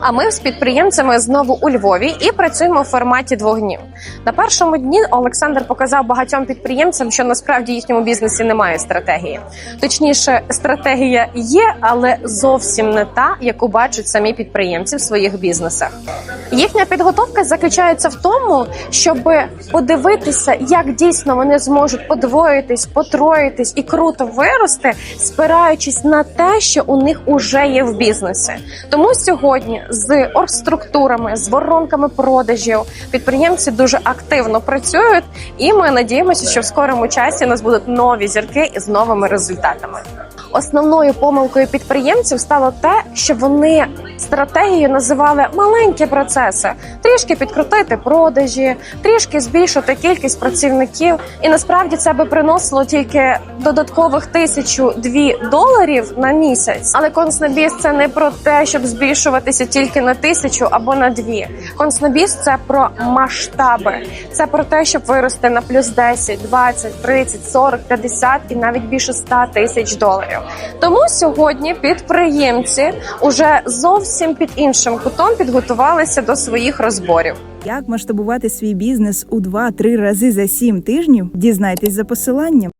А ми з підприємцями знову у Львові і працюємо в форматі двох днів. На першому дні Олександр показав багатьом підприємцям, що насправді їхньому бізнесі немає стратегії. Точніше, стратегія є, але зовсім не та, яку бачать самі підприємці в своїх бізнесах. Їхня підготовка заключається в тому, щоб подивитися, як дійсно вони зможуть подвоїтись, потроїтись і круто вирости, спираючись на те, що у них уже є в бізнесі. Тому сьогодні з оргструктурами, з воронками продажів підприємці дуже активно працюють, і ми надіємося, що в скорому часі нас будуть нові зірки із новими результатами. Основною помилкою підприємців стало те, що вони стратегію називали маленькі процеси, трішки підкрутити продажі, трішки збільшити кількість працівників. І насправді це би приносило тільки додаткових тисячу-дві доларів на місяць. Але конснобіз це не про те, щоб збільшуватися тільки на тисячу або на дві. Конснобіз це про масштаби, це про те, щоб вирости на плюс 10, 20, 30, 40, 50 і навіть більше 100 тисяч доларів. Тому сьогодні підприємці уже зовсім під іншим кутом підготувалися до своїх розборів. Як масштабувати свій бізнес у 2-3 рази за 7 тижнів? Дізнайтесь за посиланням.